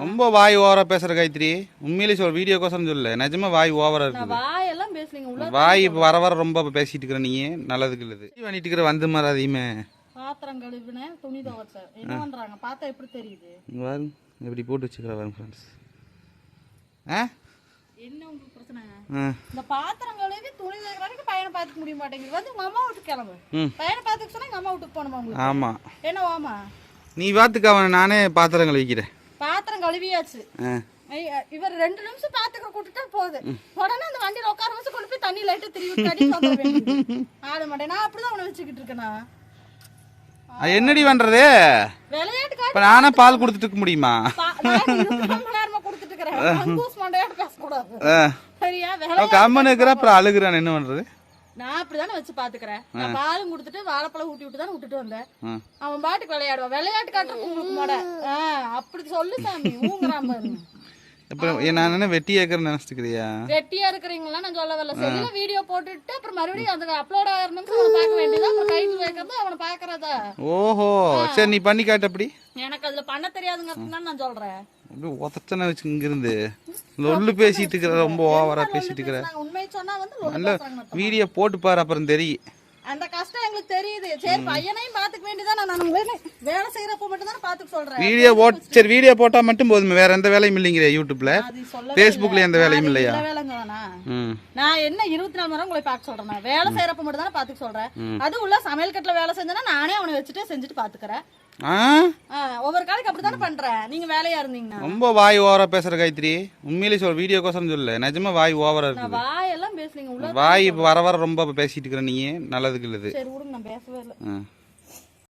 ரொம்ப வாய் ஓவரா பேசுற காயத்ரி. உண்மையிலே சொல் வீடியோ கோசம் சொல்லல. நிஜமா வாய் ஓவரா வாயெல்லாம் பேசுனீங்க உள்ள வாய் இப்ப வர வர ரொம்ப பேசிட்டு இருக்கிற நீ நல்லதுக்கு இல்லது. பண்ணிட்டு இருக்கிற வந்து மாதிரி அதிகமே பாத்திரம் கழுவினேன் துணி துவைச்சேன். என்ன பண்றாங்க? பார்த்தா எப்படி தெரியுது? இங்க பாரு எப்படி போட்டு வச்சுக்கிற பாருங்க ஃப்ரெண்ட்ஸ் ஆ? என்ன உங்களுக்கு பிரச்சனை? இந்த பாத்திரம் கழுவி துணி துவைக்கிற பையனை பார்த்துக்க முடிய மாட்டேங்குது. வந்து உங்க அம்மா வீட்டுக்கு கிளம்பு. பையனை பார்த்துக்க சொன்னா எங்க அம்மா வீட்டுக்கு போகணுமா உங்களுக்கு? ஆமா. என்ன வாமா நீ பார்த்துக்க அவன் நானே பாத்திரம் கழுவிக்கிறேன். கழுவியாச்சு இவர் ரெண்டு நிமிஷம் பாத்துக்க கூட்டுட்டா போகுது. உடனே அந்த வண்டியில உட்கார வச்சு கொண்டு போய் தண்ணி லைட்டு கட்டி ஆட மாட்டேன். நான் அப்படிதான் அவனை வச்சுக்கிட்டு இருக்கேனா? என்னடி பண்றது? இப்ப நானே பால் கொடுத்துட்டு இருக்க முடியுமா? கம்மன் இருக்கிற அப்புறம் அழுகுறான். என்ன பண்றது? நான் அப்படிதானே வச்சு பாத்துக்கிறேன். நான் பாலும் கொடுத்துட்டு வாழைப்பழம் ஊட்டி விட்டு தானே விட்டுட்டு வந்தேன். அவன் பாட்டுக்கு விளையாடுவான். விளையாட்டு காட்டுறது உங்களுக்கு மாட. அப்படி சொல்லு சாமி. அப்புறம் நான் என்ன வெட்டி ஏக்கர் நினைச்சிட்டுக்கிறியா வெட்டியா இருக்கிறீங்களா நான் சொல்ல வரல செல்லுல வீடியோ போட்டுட்டு அப்புறம் மறுபடியும் அந்த அப்லோட் ஆகணும்னு பார்க்க வேண்டியதா வைக்கிறது அவனை பாக்குறதா? ஓஹோ சரி நீ பண்ணி காட்டு அப்படி. எனக்கு அதுல பண்ண தெரியாதுங்கிறதுனால நான் சொல்றேன். அப்படியே உதச்சன வச்சு இங்கிருந்து லொல்லு பேசிட்டு இருக்கிற ரொம்ப ஓவரா பேசிட்டு இருக்கிற. நல்ல. வீடியோ போட்டு பாரு அப்புறம் தெரியும். அந்த கஷ்டம் எங்களுக்கு தெரியுது. சரி பையனையும் பாத்துக்க வேண்டியதான் நான் வேலை வேலை செய்யறப்ப மட்டும் தானே பாத்துக்க சொல்றேன். வீடியோ போட் சரி வீடியோ போட்டா மட்டும் போதுமே. வேற எந்த வேலையும் இல்லைங்கிற யூடியூப்ல ஃபேஸ்புக்ல எந்த. வேலையும் இல்லையா? நான் என்ன இருபத்தி நாலு மணி உங்களை பார்க்க சொல்றேன். வேலை செய்யறப்ப மட்டும் தானே பாத்துக்க சொல்றேன் அது உள்ள சமையல் கட்டுல வேலை செஞ்சேன்னா நானே அவனை வச்சுட்டு செஞ்சுட்டு பாத்துக்கிறேன் ஒவ்வொரு காலைக்கு அப்படித்தானே பண்றேன். நீங்க வேலையா இருந்தீங்கன்னா. ரொம்ப வாய் ஓவரா பேசுற காயத்ரி. உண்மையிலே சொல் வீடியோ கோசம் சொல்லல. நிஜமா வாய் ஓவரா நான் இருக்குது. வாயெல்லாம் பேசுனீங்க உள்ள வாய் வர வர ரொம்ப பேசிட்டு இருக்கிற நீ நல்லதுக்கு இல்லது சரி விடுங்க நான் பேசவே இல்லை.